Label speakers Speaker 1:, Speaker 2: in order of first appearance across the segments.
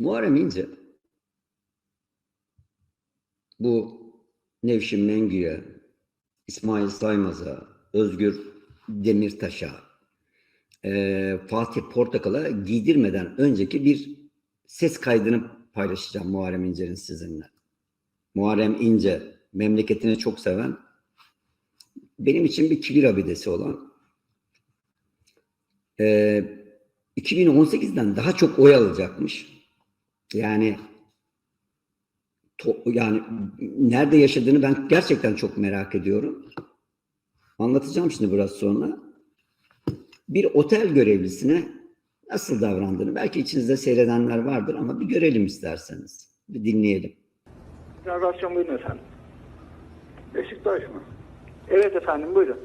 Speaker 1: Muharrem İnce bu Nevşin Mengü'ye, İsmail Saymaz'a, Özgür Demirtaş'a, eee, Fatih Portakal'a giydirmeden önceki bir ses kaydını paylaşacağım Muharrem İnce'nin sizinle. Muharrem İnce, memleketini çok seven, benim için bir kibir abidesi olan, eee 2018'den daha çok oy alacakmış. Yani to- yani nerede yaşadığını ben gerçekten çok merak ediyorum. Anlatacağım şimdi biraz sonra. Bir otel görevlisine nasıl davrandığını belki içinizde seyredenler vardır ama bir görelim isterseniz. Bir dinleyelim.
Speaker 2: Rezervasyon buyurun efendim.
Speaker 3: Beşiktaş mı?
Speaker 2: Evet efendim buyurun.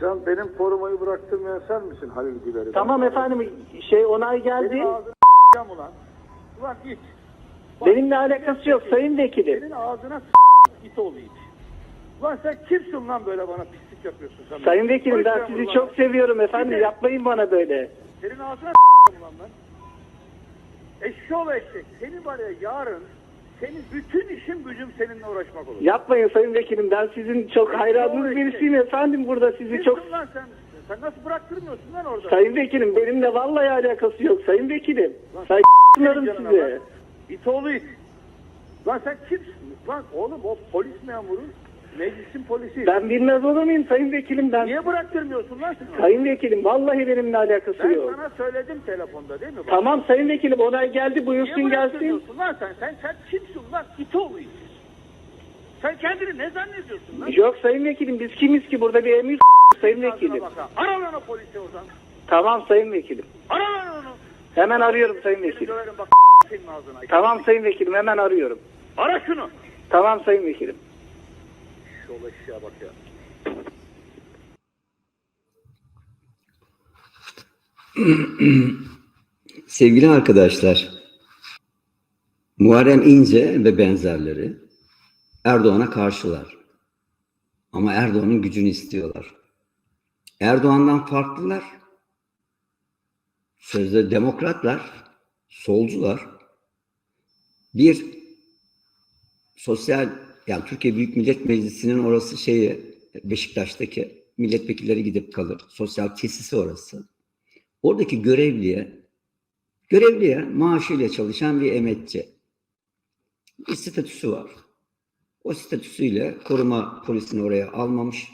Speaker 3: Sen benim korumayı bıraktırmayan sen misin Halil Güler'i?
Speaker 2: Tamam efendim şey onay geldi.
Speaker 3: Senin ağzına s**eceğim ulan. Ulan git.
Speaker 2: Benimle alakası yok sayın vekilim.
Speaker 3: Senin ağzına s*** git oğlu it. Ulan sen kimsin lan böyle bana pislik yapıyorsun sen?
Speaker 2: Sayın vekilim ben sizi çok
Speaker 3: lan.
Speaker 2: seviyorum efendim.
Speaker 3: Bir de
Speaker 2: Yapmayın bana böyle.
Speaker 3: Senin ağzına s**eceğim ulan ben. Eşşoğlu eşek. Seni var ya yarın senin bütün işin gücüm seninle uğraşmak olur.
Speaker 2: Yapmayın sayın vekilim. Ben sizin çok hayranınız birisiyim efendim burada sizi
Speaker 3: Kimsin
Speaker 2: çok...
Speaker 3: lan sen? Sen nasıl bıraktırmıyorsun lan orada?
Speaker 2: Sayın vekilim benimle vallahi alakası yok sayın vekilim.
Speaker 3: Lan Canına
Speaker 2: size.
Speaker 3: lan. İt oğlu it. Lan sen kimsin? Lan oğlum o polis memuru. Meclisin polisi.
Speaker 2: Ben bilmez olur muyum sayın vekilim ben?
Speaker 3: Niye bıraktırmıyorsun lan sen?
Speaker 2: Sayın vekilim vallahi benimle alakası
Speaker 3: Ben
Speaker 2: yok.
Speaker 3: sana söyledim telefonda değil mi? Bak,
Speaker 2: Tamam sayın vekilim onay geldi
Speaker 3: Niye
Speaker 2: buyursun gelsin.
Speaker 3: bıraktırmıyorsun lan sen? Sen, sen kimsin lan? İt oğlu it. Sen kendini ne zannediyorsun lan?
Speaker 2: Yok sayın vekilim biz kimiz ki burada bir emir sayın vekilim.
Speaker 3: bak. Ara lan o polisi oradan.
Speaker 2: Tamam sayın vekilim.
Speaker 3: Ara lan onu.
Speaker 2: Hemen arıyorum sayın vekilim. Tamam sayın vekilim hemen arıyorum.
Speaker 3: Ara şunu.
Speaker 2: Tamam sayın vekilim.
Speaker 3: Şu eşeğe bak ya.
Speaker 1: Sevgili arkadaşlar, Muharrem İnce ve benzerleri Erdoğan'a karşılar. Ama Erdoğan'ın gücünü istiyorlar. Erdoğan'dan farklılar. Sözde demokratlar, solcular. Bir sosyal, yani Türkiye Büyük Millet Meclisi'nin orası şeyi, Beşiktaş'taki milletvekilleri gidip kalır. Sosyal tesisi orası. Oradaki görevliye Görevliye maaşıyla çalışan bir emekçi. Bir statüsü var. O statüsüyle koruma polisini oraya almamış.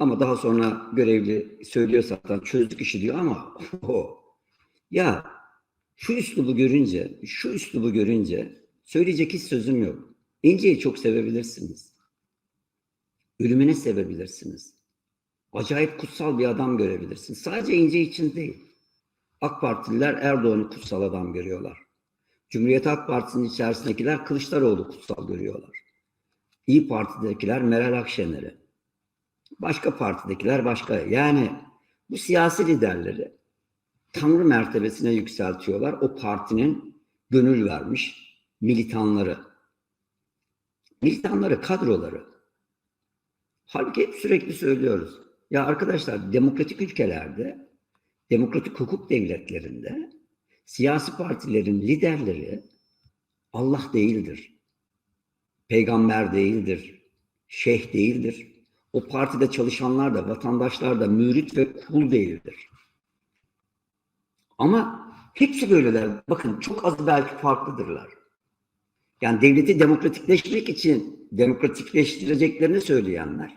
Speaker 1: Ama daha sonra görevli söylüyor zaten çözdük işi diyor ama o ya şu üslubu görünce, şu üslubu görünce söyleyecek hiç sözüm yok. İnce'yi çok sevebilirsiniz. Ölümüne sevebilirsiniz. Acayip kutsal bir adam görebilirsiniz. Sadece İnce için değil. AK Partililer Erdoğan'ı kutsal adam görüyorlar. Cumhuriyet Halk Partisi'nin içerisindekiler Kılıçdaroğlu kutsal görüyorlar. İyi Parti'dekiler Meral Akşener'i. Başka partidekiler başka. Yani bu siyasi liderleri Tanrı mertebesine yükseltiyorlar. O partinin gönül vermiş militanları. Militanları, kadroları. Halbuki hep sürekli söylüyoruz. Ya arkadaşlar demokratik ülkelerde demokratik hukuk devletlerinde siyasi partilerin liderleri Allah değildir. Peygamber değildir. Şeyh değildir. O partide çalışanlar da, vatandaşlar da mürit ve kul değildir. Ama hepsi böyleler. Bakın çok az belki farklıdırlar. Yani devleti demokratikleşmek için demokratikleştireceklerini söyleyenler,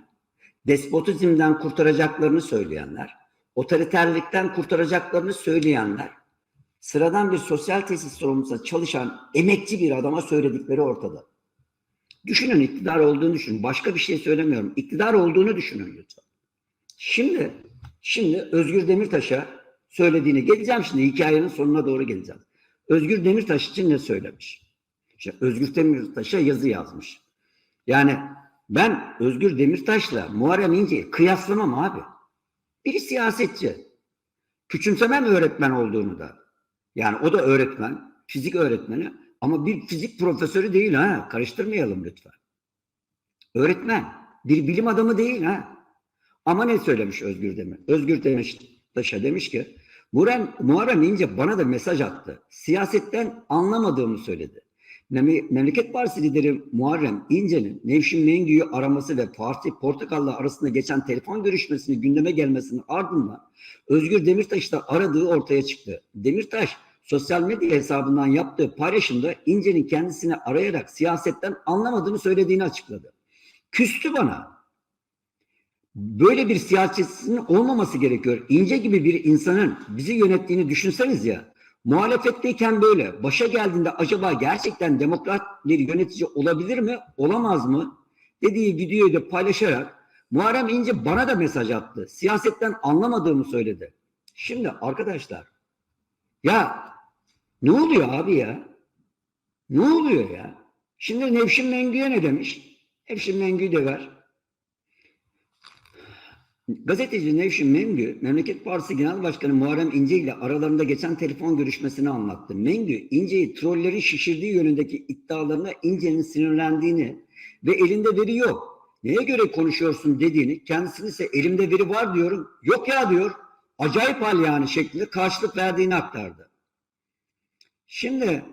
Speaker 1: despotizmden kurtaracaklarını söyleyenler, otoriterlikten kurtaracaklarını söyleyenler, sıradan bir sosyal tesis sorumlusu çalışan emekçi bir adama söyledikleri ortada. Düşünün iktidar olduğunu düşünün. Başka bir şey söylemiyorum. İktidar olduğunu düşünün lütfen. Şimdi, şimdi Özgür Demirtaş'a söylediğini geleceğim şimdi hikayenin sonuna doğru geleceğim. Özgür Demirtaş için ne söylemiş? İşte Özgür Demirtaş'a yazı yazmış. Yani ben Özgür Demirtaş'la Muharrem İnce'yi kıyaslamam abi. Biri siyasetçi. Küçümsemem öğretmen olduğunu da. Yani o da öğretmen, fizik öğretmeni ama bir fizik profesörü değil ha. Karıştırmayalım lütfen. Öğretmen, bir bilim adamı değil ha. Ama ne söylemiş Özgür Demir? Özgür Demirtaş'a demiş ki Muharrem, Muharrem İnce bana da mesaj attı. Siyasetten anlamadığımı söyledi. Mem- Memleket Partisi lideri Muharrem İnce'nin Nevşin Mengü'yü araması ve Parti Portakal'la arasında geçen telefon görüşmesini gündeme gelmesinin ardından Özgür Demirtaş'ı aradığı ortaya çıktı. Demirtaş sosyal medya hesabından yaptığı paylaşımda İnce'nin kendisini arayarak siyasetten anlamadığını söylediğini açıkladı. Küstü bana. Böyle bir siyasetçinin olmaması gerekiyor. İnce gibi bir insanın bizi yönettiğini düşünseniz ya. Muhalefetteyken böyle. Başa geldiğinde acaba gerçekten demokrat bir yönetici olabilir mi? Olamaz mı? Dediği videoyu da paylaşarak Muharrem İnce bana da mesaj attı. Siyasetten anlamadığımı söyledi. Şimdi arkadaşlar ya ne oluyor abi ya? Ne oluyor ya? Şimdi Nevşin Mengü'ye ne demiş? Nevşin Mengü'yü de ver. Gazeteci Nevşin Mengü, Memleket Partisi Genel Başkanı Muharrem İnce ile aralarında geçen telefon görüşmesini anlattı. Mengü, İnce'yi trollerin şişirdiği yönündeki iddialarına İnce'nin sinirlendiğini ve elinde veri yok. Neye göre konuşuyorsun dediğini, kendisini ise elimde veri var diyorum, yok ya diyor, acayip hal yani şeklinde karşılık verdiğini aktardı. Şimdi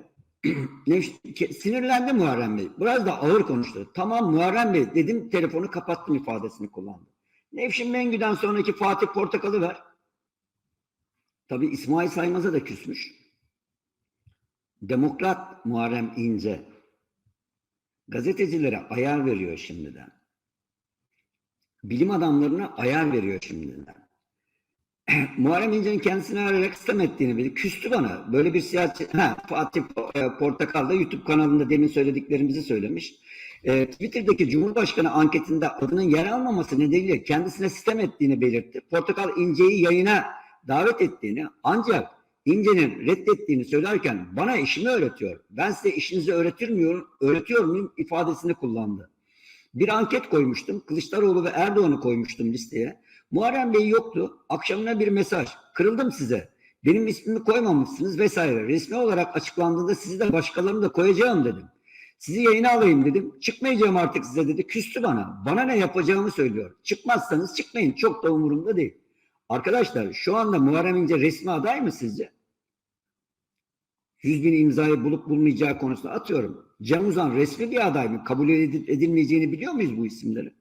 Speaker 1: sinirlendi Muharrem Bey. Biraz da ağır konuştu. Tamam Muharrem Bey dedim telefonu kapattım ifadesini kullandı. Nevşin Mengü'den sonraki Fatih Portakal'ı ver. Tabi İsmail Saymaz'a da küsmüş. Demokrat Muharrem İnce gazetecilere ayar veriyor şimdiden. Bilim adamlarına ayar veriyor şimdiden. Muharrem İnce'nin kendisini arayarak istem ettiğini bildi. Küstü bana. Böyle bir siyasi... Ha, Fatih e, Portakal da YouTube kanalında demin söylediklerimizi söylemiş. E, Twitter'daki Cumhurbaşkanı anketinde adının yer almaması nedeniyle kendisine sistem ettiğini belirtti. Portakal İnce'yi yayına davet ettiğini ancak İnce'nin reddettiğini söylerken bana işimi öğretiyor. Ben size işinizi öğretirmiyorum, öğretiyor muyum ifadesini kullandı. Bir anket koymuştum. Kılıçdaroğlu ve Erdoğan'ı koymuştum listeye. Muharrem Bey yoktu. Akşamına bir mesaj. Kırıldım size. Benim ismimi koymamışsınız vesaire. Resmi olarak açıklandığında sizi de başkalarını da koyacağım dedim. Sizi yayına alayım dedim. Çıkmayacağım artık size dedi. Küstü bana. Bana ne yapacağımı söylüyor. Çıkmazsanız çıkmayın. Çok da umurumda değil. Arkadaşlar şu anda Muharrem İnce resmi aday mı sizce? 100 bin imzayı bulup bulmayacağı konusunda atıyorum. Cem Uzan resmi bir aday mı? Kabul edilmeyeceğini biliyor muyuz bu isimleri?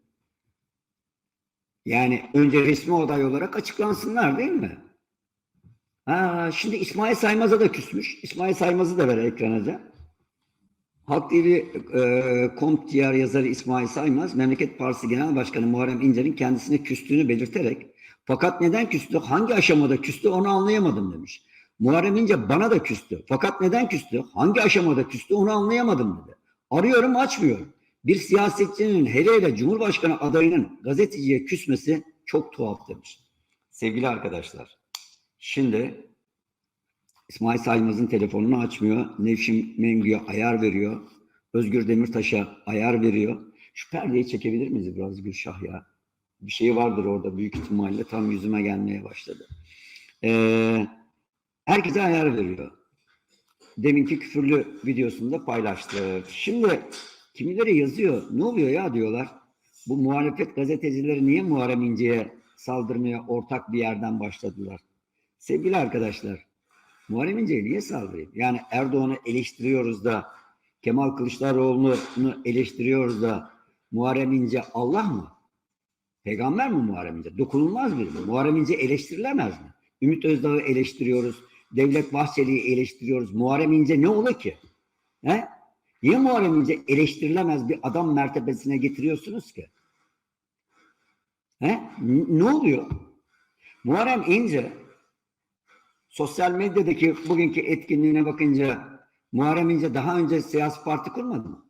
Speaker 1: Yani önce resmi aday olarak açıklansınlar değil mi? Ha, şimdi İsmail Saymaz'a da küsmüş. İsmail Saymaz'ı da ver ekrana. Halk TV e, Komtiyar yazarı İsmail Saymaz, Memleket Partisi Genel Başkanı Muharrem İnce'nin kendisine küstüğünü belirterek fakat neden küstü, hangi aşamada küstü onu anlayamadım demiş. Muharrem İnce bana da küstü. Fakat neden küstü, hangi aşamada küstü onu anlayamadım dedi. Arıyorum açmıyor. Bir siyasetçinin hele hele Cumhurbaşkanı adayının gazeteciye küsmesi çok tuhaf demiş. Sevgili arkadaşlar, şimdi İsmail Saymaz'ın telefonunu açmıyor. Nevşin Mengü'ye ayar veriyor. Özgür Demirtaş'a ayar veriyor. Şu perdeyi çekebilir miyiz biraz Gülşah ya? Bir şey vardır orada büyük ihtimalle tam yüzüme gelmeye başladı. Ee, herkese ayar veriyor. Deminki küfürlü videosunda paylaştı. Şimdi kimileri yazıyor. Ne oluyor ya diyorlar. Bu muhalefet gazetecileri niye Muharrem İnce'ye saldırmaya ortak bir yerden başladılar? Sevgili arkadaşlar, Muharrem İnce'ye niye saldırayım? Yani Erdoğan'ı eleştiriyoruz da, Kemal Kılıçdaroğlu'nu eleştiriyoruz da, Muharrem İnce Allah mı? Peygamber mi Muharrem İnce? Dokunulmaz biri mi? Muharrem İnce eleştirilemez mi? Ümit Özdağ'ı eleştiriyoruz, Devlet Bahçeli'yi eleştiriyoruz. Muharrem İnce ne olur ki? He? Niye Muharrem İnce eleştirilemez bir adam mertebesine getiriyorsunuz ki? He? Ne oluyor? Muharrem İnce sosyal medyadaki bugünkü etkinliğine bakınca Muharrem İnce daha önce siyasi parti kurmadı mı?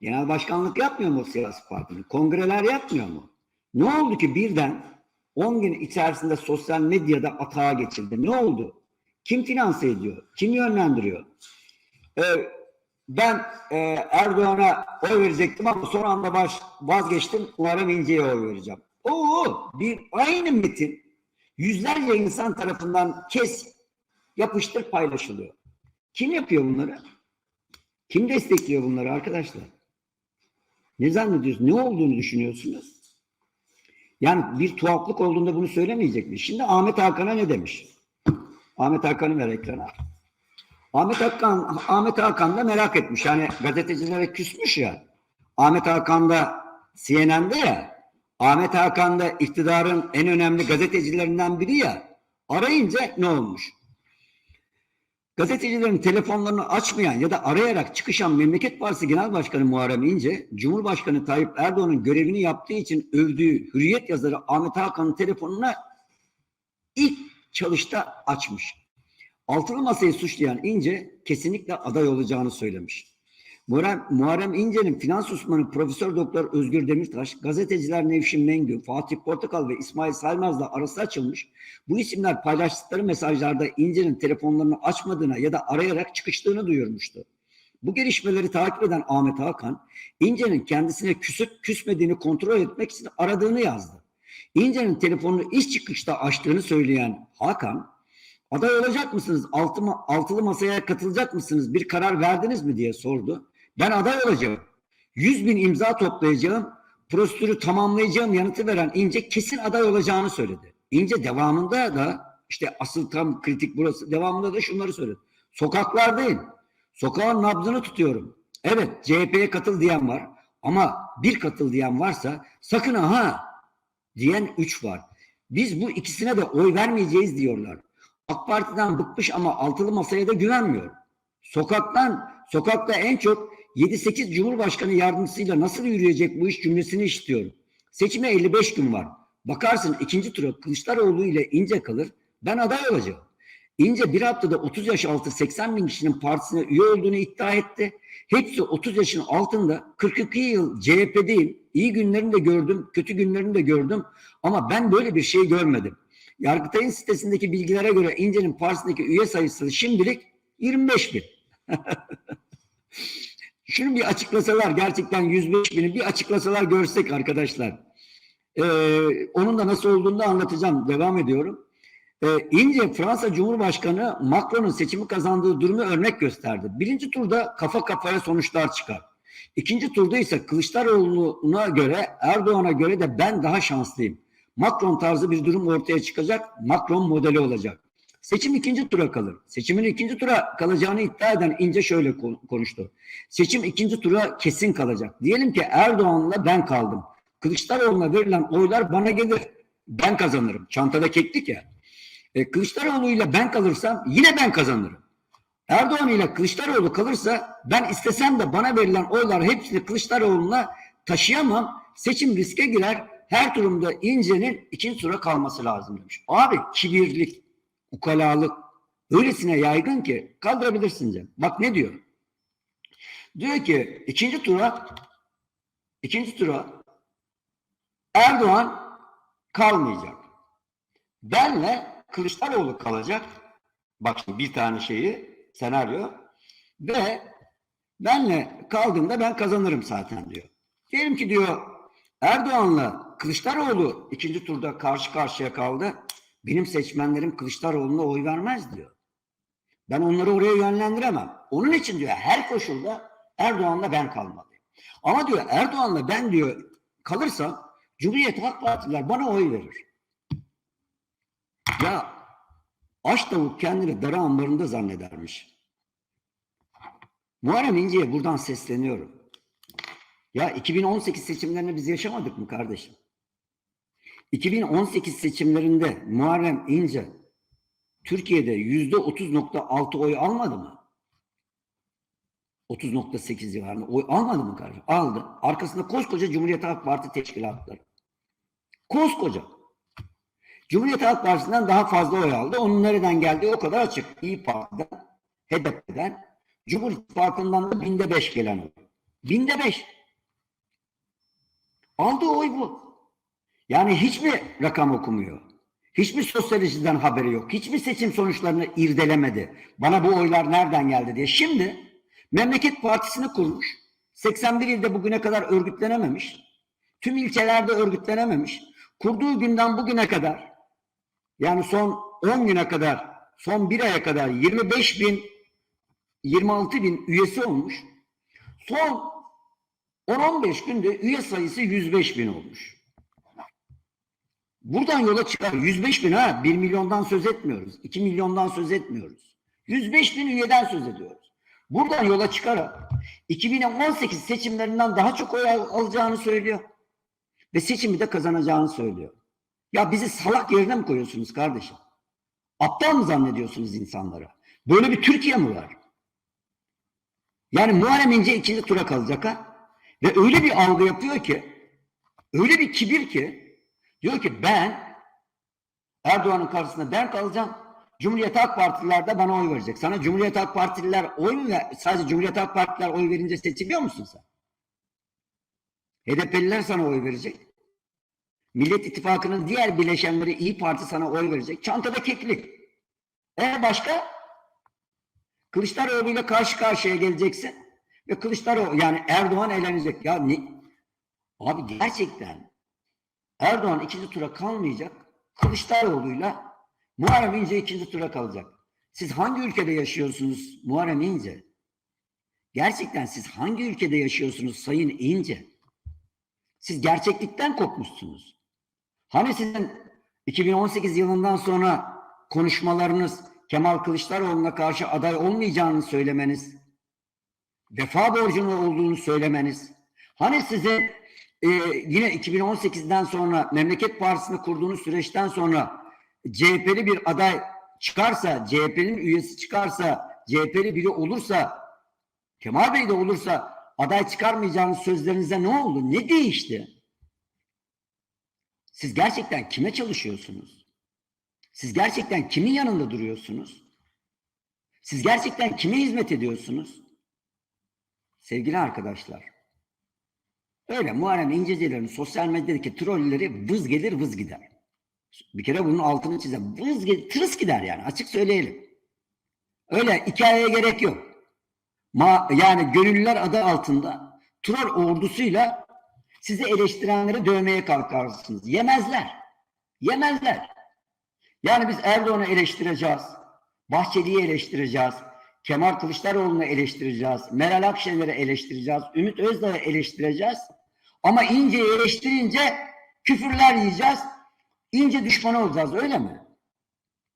Speaker 1: Genel başkanlık yapmıyor mu siyasi partinin? Kongreler yapmıyor mu? Ne oldu ki birden 10 gün içerisinde sosyal medyada atağa geçildi? Ne oldu? Kim finanse ediyor? Kim yönlendiriyor? Ee, ben e, Erdoğan'a oy verecektim ama son anda baş, vazgeçtim. Muharrem İnce'ye oy vereceğim. Oo, bir aynı metin yüzlerce insan tarafından kes, yapıştır paylaşılıyor. Kim yapıyor bunları? Kim destekliyor bunları arkadaşlar? Ne zannediyorsunuz? Ne olduğunu düşünüyorsunuz? Yani bir tuhaflık olduğunda bunu söylemeyecek mi? Şimdi Ahmet Hakan'a ne demiş? Ahmet Hakan'ı ver ekrana. Ahmet Hakan, Ahmet Hakan da merak etmiş. Yani gazetecilere küsmüş ya. Ahmet Hakan da CNN'de ya. Ahmet Hakan da iktidarın en önemli gazetecilerinden biri ya. Arayınca ne olmuş? Gazetecilerin telefonlarını açmayan ya da arayarak çıkışan Memleket Partisi Genel Başkanı Muharrem İnce, Cumhurbaşkanı Tayyip Erdoğan'ın görevini yaptığı için övdüğü Hürriyet yazarı Ahmet Hakan'ın telefonuna ilk çalışta açmış. Altılı masayı suçlayan İnce kesinlikle aday olacağını söylemiş. Muharrem, Muharrem İnce'nin finans uzmanı Profesör Doktor Özgür Demirtaş, gazeteciler Nevşin Mengü, Fatih Portakal ve İsmail Saymaz'la arası açılmış. Bu isimler paylaştıkları mesajlarda İnce'nin telefonlarını açmadığına ya da arayarak çıkıştığını duyurmuştu. Bu gelişmeleri takip eden Ahmet Hakan, İnce'nin kendisine küsüp küsmediğini kontrol etmek için aradığını yazdı. İnce'nin telefonunu iş çıkışta açtığını söyleyen Hakan, aday olacak mısınız, altıma, altılı masaya katılacak mısınız, bir karar verdiniz mi diye sordu. Ben aday olacağım. 100 bin imza toplayacağım, prosedürü tamamlayacağım yanıtı veren İnce kesin aday olacağını söyledi. İnce devamında da işte asıl tam kritik burası devamında da şunları söyledi. Sokaklardayım. Sokağın nabzını tutuyorum. Evet CHP'ye katıl diyen var ama bir katıl diyen varsa sakın ha diyen üç var. Biz bu ikisine de oy vermeyeceğiz diyorlar. AK Parti'den bıkmış ama altılı masaya da güvenmiyor. Sokaktan, sokakta en çok 7-8 Cumhurbaşkanı yardımcısıyla nasıl yürüyecek bu iş cümlesini istiyorum. Seçime 55 gün var. Bakarsın ikinci tura Kılıçdaroğlu ile İnce kalır. Ben aday olacağım. İnce bir haftada 30 yaş altı 80 bin kişinin partisine üye olduğunu iddia etti. Hepsi 30 yaşın altında 42 yıl CHP'deyim. İyi günlerini de gördüm, kötü günlerini de gördüm. Ama ben böyle bir şey görmedim. Yargıtay'ın sitesindeki bilgilere göre İnce'nin partisindeki üye sayısı şimdilik 25 bin. Şunu bir açıklasalar gerçekten 105 bini bir açıklasalar görsek arkadaşlar. Ee, onun da nasıl olduğunu da anlatacağım. Devam ediyorum. Ee, İnce Fransa Cumhurbaşkanı Macron'un seçimi kazandığı durumu örnek gösterdi. Birinci turda kafa kafaya sonuçlar çıkar. İkinci turda ise Kılıçdaroğlu'na göre Erdoğan'a göre de ben daha şanslıyım. Macron tarzı bir durum ortaya çıkacak. Macron modeli olacak. Seçim ikinci tura kalır. Seçimin ikinci tura kalacağını iddia eden İnce şöyle konuştu. Seçim ikinci tura kesin kalacak. Diyelim ki Erdoğan'la ben kaldım. Kılıçdaroğlu'na verilen oylar bana gelir. Ben kazanırım. Çantada keklik ya. E, Kılıçdaroğlu'yla ben kalırsam yine ben kazanırım. Erdoğan ile Kılıçdaroğlu kalırsa ben istesem de bana verilen oylar hepsini Kılıçdaroğlu'na taşıyamam. Seçim riske girer. Her durumda İnce'nin ikinci tura kalması lazım demiş. Abi kibirlik, ukalalık öylesine yaygın ki kaldırabilirsin Cem. Bak ne diyor? Diyor ki ikinci tura ikinci tura Erdoğan kalmayacak. Benle Kılıçdaroğlu kalacak. Bak şimdi bir tane şeyi senaryo ve benle kaldığımda ben kazanırım zaten diyor. Diyelim ki diyor Erdoğan'la Kılıçdaroğlu ikinci turda karşı karşıya kaldı. Benim seçmenlerim Kılıçdaroğlu'na oy vermez diyor. Ben onları oraya yönlendiremem. Onun için diyor her koşulda Erdoğan'la ben kalmalıyım. Ama diyor Erdoğan'la ben diyor kalırsam Cumhuriyet Halk Partililer bana oy verir. Ya aç tavuk kendini dara ambarında zannedermiş. Muharrem İnce'ye buradan sesleniyorum. Ya 2018 seçimlerini biz yaşamadık mı kardeşim? 2018 seçimlerinde Muharrem İnce Türkiye'de yüzde 30.6 oy almadı mı? 30.8 civarında oy almadı mı kardeşim? Aldı. Arkasında koskoca Cumhuriyet Halk Parti teşkilatları. Koskoca. Cumhuriyet Halk Partisi'nden daha fazla oy aldı. Onun nereden geldiği o kadar açık. İyi Parti'den, HDP'den, Cumhur İttifakı'ndan da binde beş gelen oy. Binde beş. Aldığı oy bu. Yani hiç mi rakam okumuyor? Hiç mi sosyolojiden haberi yok? Hiç mi seçim sonuçlarını irdelemedi? Bana bu oylar nereden geldi diye. Şimdi Memleket Partisi'ni kurmuş. 81 ilde bugüne kadar örgütlenememiş. Tüm ilçelerde örgütlenememiş. Kurduğu günden bugüne kadar yani son 10 güne kadar, son bir aya kadar 25 bin, 26 bin üyesi olmuş. Son 10-15 günde üye sayısı 105 bin olmuş. Buradan yola çıkar. 105 bin ha. 1 milyondan söz etmiyoruz. 2 milyondan söz etmiyoruz. 105 bin üyeden söz ediyoruz. Buradan yola çıkarak 2018 seçimlerinden daha çok oy al- alacağını söylüyor. Ve seçimi de kazanacağını söylüyor. Ya bizi salak yerine mi koyuyorsunuz kardeşim? Aptal mı zannediyorsunuz insanlara? Böyle bir Türkiye mi var? Yani Muharrem İnce ikinci tura kalacak ha? Ve öyle bir algı yapıyor ki, öyle bir kibir ki, diyor ki ben Erdoğan'ın karşısında ben kalacağım. Cumhuriyet Halk Partililer de bana oy verecek. Sana Cumhuriyet Halk Partililer oy mu ver? Sadece Cumhuriyet Halk Partililer oy verince seçiliyor musun sen? HDP'liler sana oy verecek. Millet İttifakı'nın diğer bileşenleri İyi Parti sana oy verecek. Çantada keklik. E başka? Kılıçdaroğlu ile karşı karşıya geleceksin. Ve Kılıçdaroğlu yani Erdoğan eğlenecek. Ya ne? Abi gerçekten Erdoğan ikinci tura kalmayacak. Kılıçdaroğlu'yla Muharrem İnce ikinci tura kalacak. Siz hangi ülkede yaşıyorsunuz Muharrem İnce? Gerçekten siz hangi ülkede yaşıyorsunuz Sayın İnce? Siz gerçeklikten kopmuşsunuz. Hani sizin 2018 yılından sonra konuşmalarınız Kemal Kılıçdaroğlu'na karşı aday olmayacağını söylemeniz, vefa borcunu olduğunu söylemeniz, hani sizin e, yine 2018'den sonra Memleket Partisi'ni kurduğunuz süreçten sonra CHP'li bir aday çıkarsa, CHP'nin üyesi çıkarsa, CHP'li biri olursa, Kemal Bey de olursa aday çıkarmayacağınız sözlerinize ne oldu? Ne değişti? Siz gerçekten kime çalışıyorsunuz? Siz gerçekten kimin yanında duruyorsunuz? Siz gerçekten kime hizmet ediyorsunuz? Sevgili arkadaşlar, öyle Muharrem İncecilerin sosyal medyadaki trolleri vız gelir vız gider. Bir kere bunun altını çizelim. Vız gelir, tırıs gider yani açık söyleyelim. Öyle hikayeye gerek yok. Ma yani gönüllüler adı altında troll ordusuyla sizi eleştirenleri dövmeye kalkarsınız. Yemezler. Yemezler. Yani biz Erdoğan'ı eleştireceğiz. Bahçeli'yi eleştireceğiz. Kemal Kılıçdaroğlu'nu eleştireceğiz. Meral Akşener'i eleştireceğiz. Ümit Özdağ'ı eleştireceğiz. Ama İnce'yi eleştirince küfürler yiyeceğiz. İnce düşmanı olacağız öyle mi?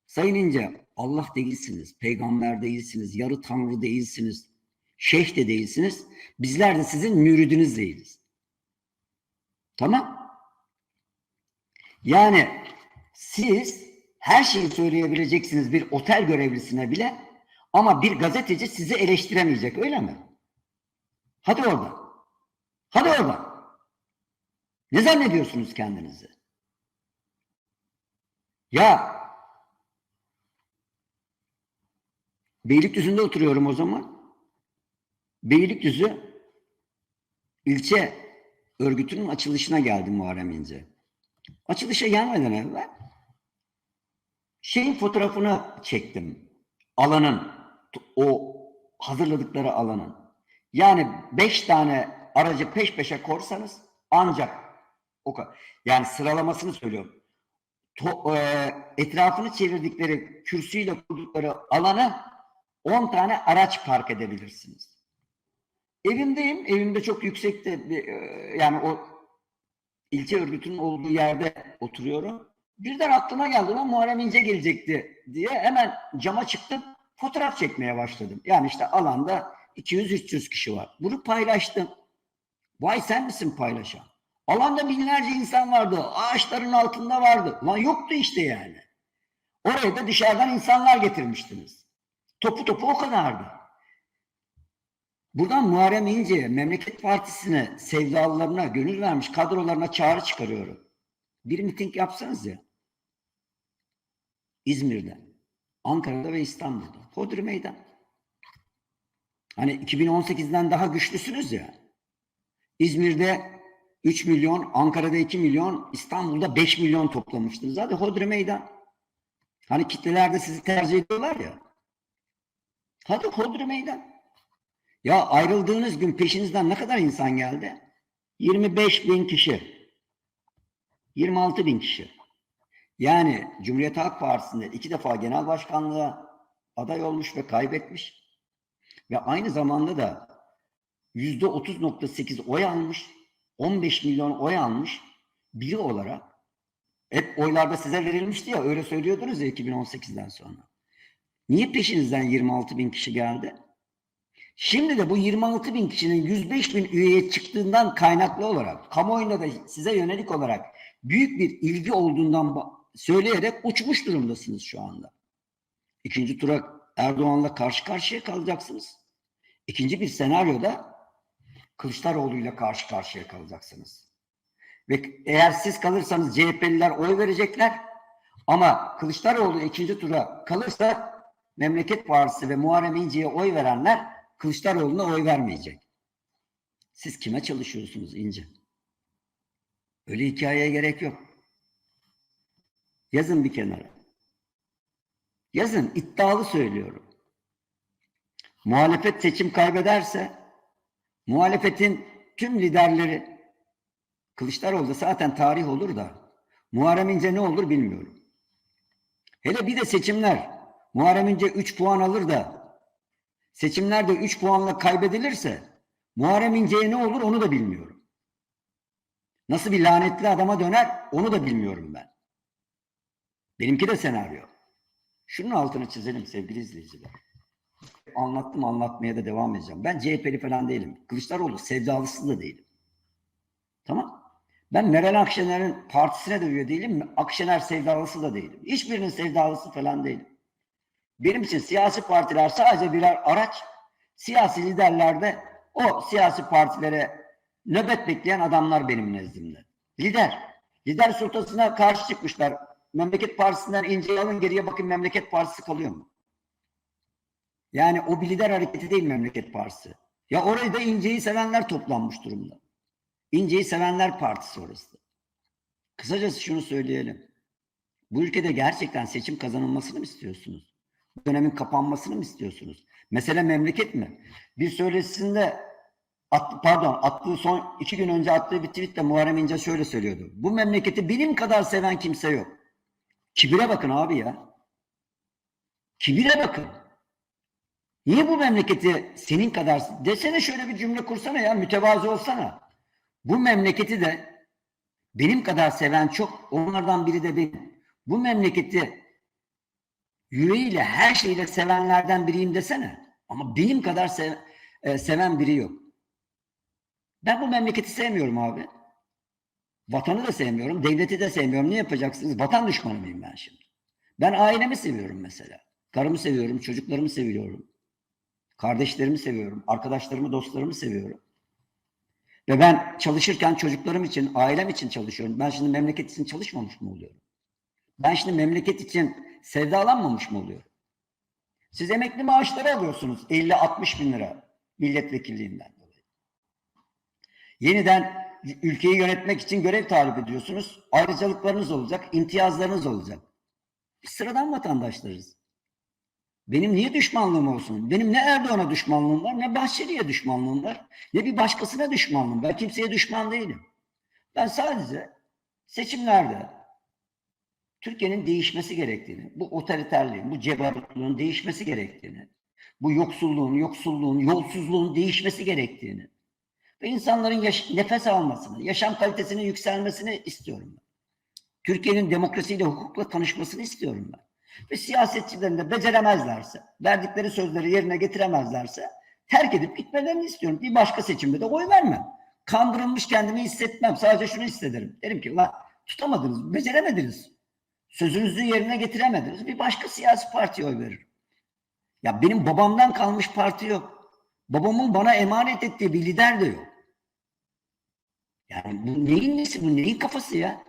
Speaker 1: Sayın İnce Allah değilsiniz. Peygamber değilsiniz. Yarı tanrı değilsiniz. Şeyh de değilsiniz. Bizler de sizin müridiniz değiliz. Tamam? Yani siz her şeyi söyleyebileceksiniz bir otel görevlisine bile ama bir gazeteci sizi eleştiremeyecek öyle mi? Hadi orada. Hadi orada. Ne zannediyorsunuz kendinizi? Ya Beylikdüzü'nde oturuyorum o zaman. Beylikdüzü ilçe örgütünün açılışına geldim Muharrem İnce. Açılışa gelmeden evvel şeyin fotoğrafını çektim. Alanın, o hazırladıkları alanın. Yani beş tane aracı peş peşe korsanız ancak o. Yani sıralamasını söylüyorum. To, e, etrafını çevirdikleri kürsüyle kurdukları alana 10 tane araç park edebilirsiniz. Evimdeyim. Evimde çok yüksekte bir, e, yani o ilçe örgütünün olduğu yerde oturuyorum. Birden aklıma geldi lan Muharrem İnce gelecekti diye hemen cama çıktım. Fotoğraf çekmeye başladım. Yani işte alanda 200-300 kişi var. Bunu paylaştım. Vay sen misin paylaşan? Alanda binlerce insan vardı. Ağaçların altında vardı. Lan yoktu işte yani. Oraya da dışarıdan insanlar getirmiştiniz. Topu topu o kadardı. Buradan Muharrem İnce'ye, Memleket Partisi'ne, sevdalılarına, gönül vermiş kadrolarına çağrı çıkarıyorum. Bir miting yapsanız ya. İzmir'de, Ankara'da ve İstanbul'da. Hodri meydan. Hani 2018'den daha güçlüsünüz ya. İzmir'de 3 milyon, Ankara'da 2 milyon, İstanbul'da 5 milyon toplamıştınız. Hadi hodri meydan. Hani kitleler de sizi tercih ediyorlar ya. Hadi hodri meydan. Ya ayrıldığınız gün peşinizden ne kadar insan geldi? 25 bin kişi. 26 bin kişi. Yani Cumhuriyet Halk Partisi'nde iki defa genel başkanlığa aday olmuş ve kaybetmiş. Ve aynı zamanda da yüzde 30.8 oy almış. 15 milyon oy almış biri olarak Hep oylarda size verilmişti ya öyle söylüyordunuz ya 2018'den sonra. Niye peşinizden 26 bin kişi geldi? Şimdi de bu 26 bin kişinin 105 bin üyeye çıktığından kaynaklı olarak kamuoyunda da size yönelik olarak büyük bir ilgi olduğundan söyleyerek uçmuş durumdasınız şu anda. İkinci tura Erdoğan'la karşı karşıya kalacaksınız. İkinci bir senaryoda Kılıçdaroğlu'yla karşı karşıya kalacaksınız. Ve eğer siz kalırsanız CHP'liler oy verecekler ama Kılıçdaroğlu ikinci tura kalırsa Memleket Partisi ve Muharrem İnce'ye oy verenler Kılıçdaroğlu'na oy vermeyecek. Siz kime çalışıyorsunuz İnce? Öyle hikayeye gerek yok. Yazın bir kenara. Yazın iddialı söylüyorum. Muhalefet seçim kaybederse muhalefetin tüm liderleri Kılıçdaroğlu da zaten tarih olur da Muharrem İnce ne olur bilmiyorum. Hele bir de seçimler Muharrem İnce 3 puan alır da seçimlerde 3 puanla kaybedilirse Muharrem İnce'ye ne olur onu da bilmiyorum. Nasıl bir lanetli adama döner onu da bilmiyorum ben. Benimki de senaryo. Şunun altını çizelim sevgili izleyiciler. Anlattım anlatmaya da devam edeceğim. Ben CHP'li falan değilim. Kılıçdaroğlu sevdalısı da değilim. Tamam. Ben Meral Akşener'in partisine de üye değilim. Akşener sevdalısı da değilim. Hiçbirinin sevdalısı falan değilim. Benim için siyasi partiler sadece birer araç. Siyasi liderler de o siyasi partilere nöbet bekleyen adamlar benim nezdimde. Lider. Lider sultasına karşı çıkmışlar. Memleket Partisi'nden inceyi alın geriye bakın Memleket Partisi kalıyor mu? Yani o bir lider hareketi değil Memleket Partisi. Ya orayı da inceyi sevenler toplanmış durumda. İnceyi sevenler partisi orası. Kısacası şunu söyleyelim. Bu ülkede gerçekten seçim kazanılmasını mı istiyorsunuz? Bu dönemin kapanmasını mı istiyorsunuz? Mesele memleket mi? Bir söyleşisinde at, pardon attığı son iki gün önce attığı bir tweette Muharrem İnce şöyle söylüyordu. Bu memleketi benim kadar seven kimse yok. Kibire bakın abi ya. Kibire bakın. Niye bu memleketi senin kadar desene şöyle bir cümle kursana ya mütevazı olsana. Bu memleketi de benim kadar seven çok onlardan biri de benim. Bu memleketi yüreğiyle her şeyle sevenlerden biriyim desene. Ama benim kadar sev- e, seven biri yok. Ben bu memleketi sevmiyorum abi. Vatanı da sevmiyorum, devleti de sevmiyorum. Ne yapacaksınız? Vatan düşmanı mıyım ben şimdi? Ben ailemi seviyorum mesela. Karımı seviyorum, çocuklarımı seviyorum. Kardeşlerimi seviyorum, arkadaşlarımı, dostlarımı seviyorum. Ve ben çalışırken çocuklarım için, ailem için çalışıyorum. Ben şimdi memleket için çalışmamış mı oluyorum? Ben şimdi memleket için sevdalanmamış mı oluyorum? Siz emekli maaşları alıyorsunuz 50-60 bin lira milletvekilliğinden dolayı. Yeniden ülkeyi yönetmek için görev talep ediyorsunuz. Ayrıcalıklarınız olacak, imtiyazlarınız olacak. Biz sıradan vatandaşlarız. Benim niye düşmanlığım olsun? Benim ne Erdoğan'a düşmanlığım var, ne Bahçeli'ye düşmanlığım var, ne bir başkasına düşmanlığım. Ben kimseye düşman değilim. Ben sadece seçimlerde Türkiye'nin değişmesi gerektiğini, bu otoriterliğin, bu cebarutluğun değişmesi gerektiğini, bu yoksulluğun, yoksulluğun, yolsuzluğun değişmesi gerektiğini ve insanların nefes almasını, yaşam kalitesinin yükselmesini istiyorum ben. Türkiye'nin demokrasiyle, hukukla tanışmasını istiyorum ben. Ve siyasetçilerin de beceremezlerse, verdikleri sözleri yerine getiremezlerse terk edip gitmelerini istiyorum. Bir başka seçimde de oy vermem. Kandırılmış kendimi hissetmem. Sadece şunu hissederim. Derim ki ulan tutamadınız, beceremediniz. Sözünüzü yerine getiremediniz. Bir başka siyasi partiye oy veririm. Ya benim babamdan kalmış parti yok. Babamın bana emanet ettiği bir lider de yok. Yani bu neyin nesi, bu neyin kafası ya?